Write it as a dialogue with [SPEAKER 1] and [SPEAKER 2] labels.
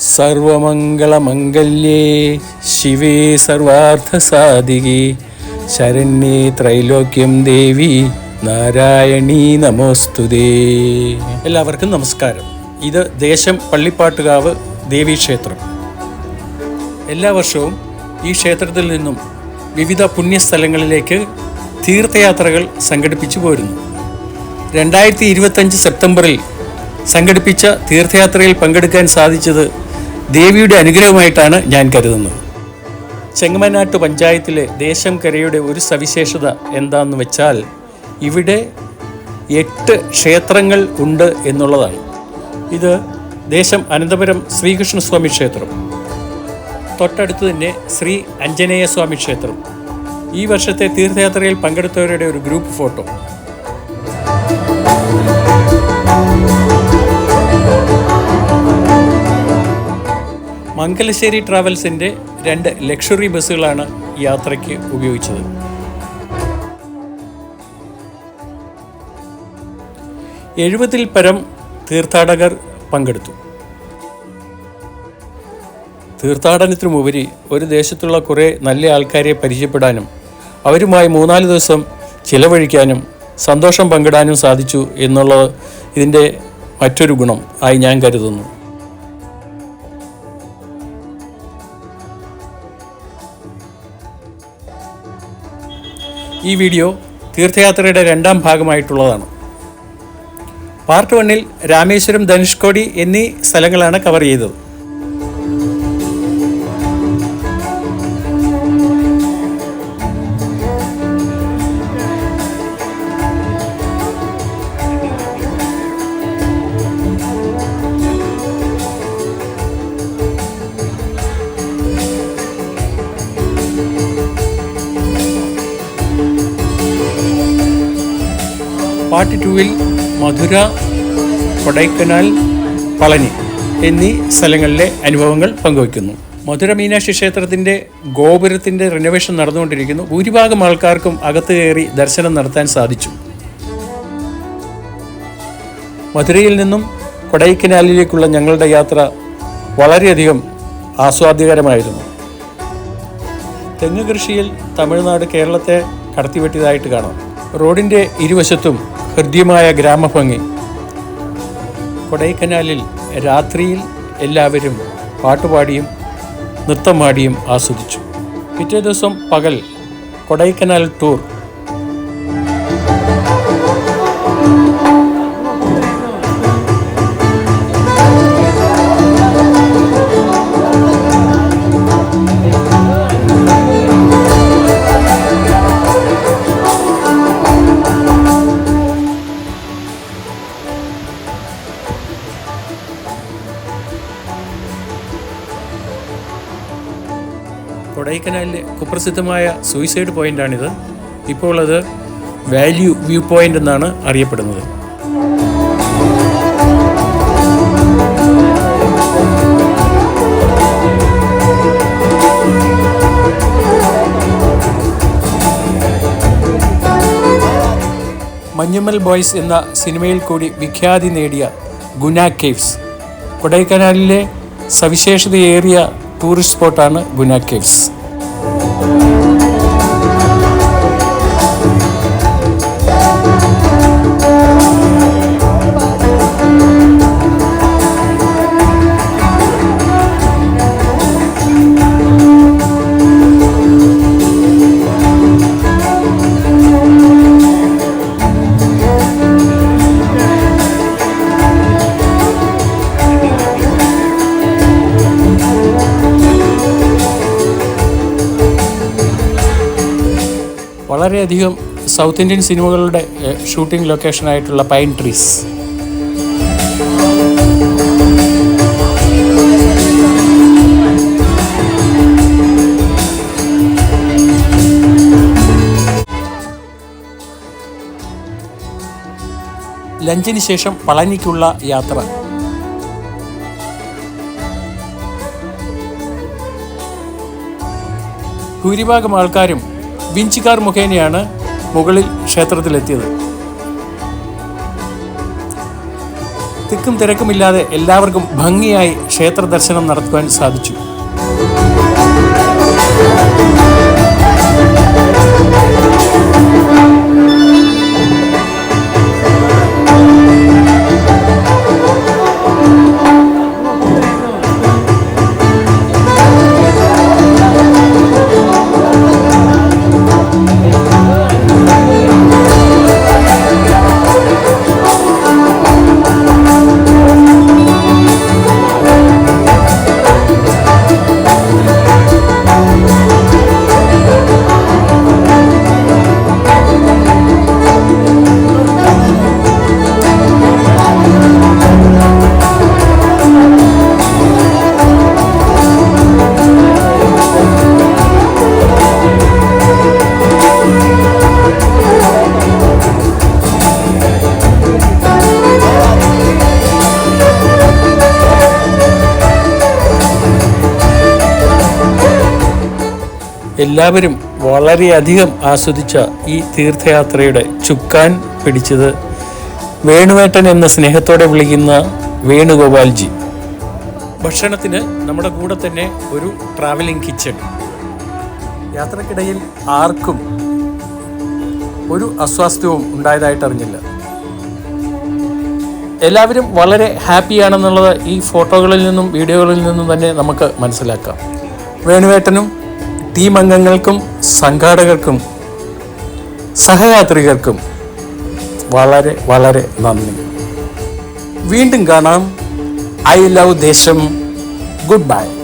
[SPEAKER 1] സർവമംഗളമംഗല്യേ. ശിവേ സർവാർത്ഥസാധികേ. ശരണ്യേ ത്രൈലോക്യം ദേവി. നാരായണീ നമോസ്തുതേ. എല്ലാവർക്കും നമസ്കാരം. ഇത് ദേശം പള്ളിപ്പാട്ടുകാവ് ദേവീക്ഷേത്രം എല്ലാ വർഷവും ഈ ക്ഷേത്രത്തിൽ നിന്നും വിവിധ പുണ്യസ്ഥലങ്ങളിലേക്ക് തീർത്ഥയാത്രകൾ സംഘടിപ്പിച്ചു പോരുന്നു. രണ്ടായിരത്തി ഇരുപത്തഞ്ച് സെപ്റ്റംബറിൽ സംഘടിപ്പിച്ച തീർത്ഥയാത്രയിൽ പങ്കെടുക്കാൻ സാധിച്ചത് ദേവിയുടെ അനുഗ്രഹമായിട്ടാണ് ഞാൻ കരുതുന്നത്. ചെങ്ങമനാട്ട് പഞ്ചായത്തിലെ ദേശം കരയുടെ ഒരു സവിശേഷത എന്താണെന്ന് വെച്ചാൽ ഇവിടെ എട്ട് ക്ഷേത്രങ്ങൾ ഉണ്ട് എന്നുള്ളതാണ്. ഇത് ദേശം അനന്തപുരം ശ്രീകൃഷ്ണസ്വാമി ക്ഷേത്രം. തൊട്ടടുത്ത് തന്നെ ശ്രീ അഞ്ജനേയ സ്വാമി ക്ഷേത്രം. ഈ വർഷത്തെ തീർത്ഥയാത്രയിൽ പങ്കെടുത്തവരുടെ ഒരു ഗ്രൂപ്പ് ഫോട്ടോ. മംഗലശ്ശേരി ട്രാവൽസിന്റെ രണ്ട് ലക്ഷറി ബസ്സുകളാണ് യാത്രയ്ക്ക് ഉപയോഗിച്ചത്. എഴുപതിൽ പരം തീർത്ഥാടകർ പങ്കെടുത്തു. തീർത്ഥാടനത്തിനുമുപരി ഒരു ദേശത്തുള്ള കുറേ നല്ല ആൾക്കാരെ പരിചയപ്പെടാനും അവരുമായി മൂന്നാൽ ദിവസം ചിലവഴിക്കാനും സന്തോഷം പങ്കിടാനും സാധിച്ചു എന്നുള്ളത് ഇതിന്റെ മറ്റൊരു ഗുണം ആയി ഞാൻ കരുതുന്നു. ഈ വീഡിയോ തീർത്ഥയാത്രയുടെ രണ്ടാം ഭാഗമായിട്ടുള്ളതാണ്. പാർട്ട് വണ്ണിൽ രാമേശ്വരം ധനുഷ്കോടി എന്നീ സ്ഥലങ്ങളാണ് കവർ ചെയ്തത്. പാർട്ട് ടുവിൽ മധുര കൊടൈക്കനാൽ പളനി എന്നീ സ്ഥലങ്ങളിലെ അനുഭവങ്ങൾ പങ്കുവയ്ക്കുന്നു. മധുര മീനാക്ഷി ക്ഷേത്രത്തിന്റെ ഗോപുരത്തിന്റെ റിനോവേഷൻ നടന്നുകൊണ്ടിരിക്കുന്നു. ഭൂരിഭാഗം ആൾക്കാർക്കും അകത്ത് കയറി ദർശനം നടത്താൻ സാധിച്ചു. മധുരയിൽ നിന്നും കൊടൈക്കനാലിലേക്കുള്ള ഞങ്ങളുടെ യാത്ര വളരെയധികം ആസ്വാദ്യകരമായിരുന്നു. തെങ്ങ് കൃഷിയിൽ തമിഴ്നാട് കേരളത്തെ കടത്തിവെട്ടിയതായിട്ട് കാണാം. റോഡിന്റെ ഇരുവശത്തും ഹൃദ്യമായ ഗ്രാമഭംഗി. കൊടൈക്കനാലിൽ രാത്രിയിൽ എല്ലാവരും പാട്ടുപാടിയും നൃത്തം പാടിയും ആസ്വദിച്ചു. പിറ്റേ ദിവസം പകൽ കൊടൈക്കനാൽ ടൂർ കൊടൈക്കനാലിലെ കുപ്രസിദ്ധമായ സൂയിസൈഡ് പോയിന്റാണിത്. ഇപ്പോൾ അത് വാല്യൂ വ്യൂ പോയിന്റ് എന്നാണ് അറിയപ്പെടുന്നത്. മഞ്ഞുമൽ ബോയ്സ് എന്ന സിനിമയിൽ കൂടി വിഖ്യാതി നേടിയ ഗുന കേവ്സ്. കൊടൈക്കനാലിലെ സവിശേഷതയേറിയ ടൂറിസ്റ്റ് സ്പോട്ടാണ് ഗുന കേവ്സ് വളരെയധികം സൗത്ത് ഇന്ത്യൻ സിനിമകളുടെ ഷൂട്ടിംഗ് ലൊക്കേഷനായിട്ടുള്ള പൈൻ ട്രീസ്. ലഞ്ചിന് ശേഷം പളനിക്കുള്ള യാത്ര. ഭൂരിഭാഗം ആൾക്കാരും വിഞ്ചിക്കാർ മുഖേനയാണ് മുകളിൽ ക്ഷേത്രത്തിലെത്തിയത്. തിക്കും തിരക്കുമില്ലാതെ എല്ലാവർക്കും ഭംഗിയായി ക്ഷേത്ര ദർശനം നടത്തുവാൻ സാധിച്ചു. എല്ലാവരും വളരെയധികം ആസ്വദിച്ച ഈ തീർത്ഥയാത്രയുടെ ചുക്കാൻ പിടിച്ചത് വേണുവേട്ടൻ എന്ന സ്നേഹത്തോടെ വിളിക്കുന്ന വേണുഗോപാൽജി. ഭക്ഷണത്തിന് നമ്മുടെ കൂടെ തന്നെ ഒരു ട്രാവലിംഗ് കിച്ചൺ യാത്രക്കിടയിൽ ആർക്കും ഒരു അസ്വാസ്ഥ്യവും ഉണ്ടായതായിട്ട് അറിഞ്ഞില്ല. എല്ലാവരും വളരെ ഹാപ്പിയാണെന്നുള്ളത് ഈ ഫോട്ടോകളിൽ നിന്നും വീഡിയോകളിൽ നിന്നും തന്നെ നമുക്ക് മനസ്സിലാക്കാം. വേണുവേട്ടനും ടീം അംഗങ്ങൾക്കും സംഘാടകർക്കും സഹയാത്രികർക്കും വളരെ വളരെ നന്ദി. വീണ്ടും കാണാം. ഐ ലവ് ദേശം. Good bye.